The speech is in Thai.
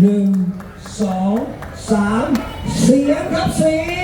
หนึ่งสองสามเสียงครับเสียง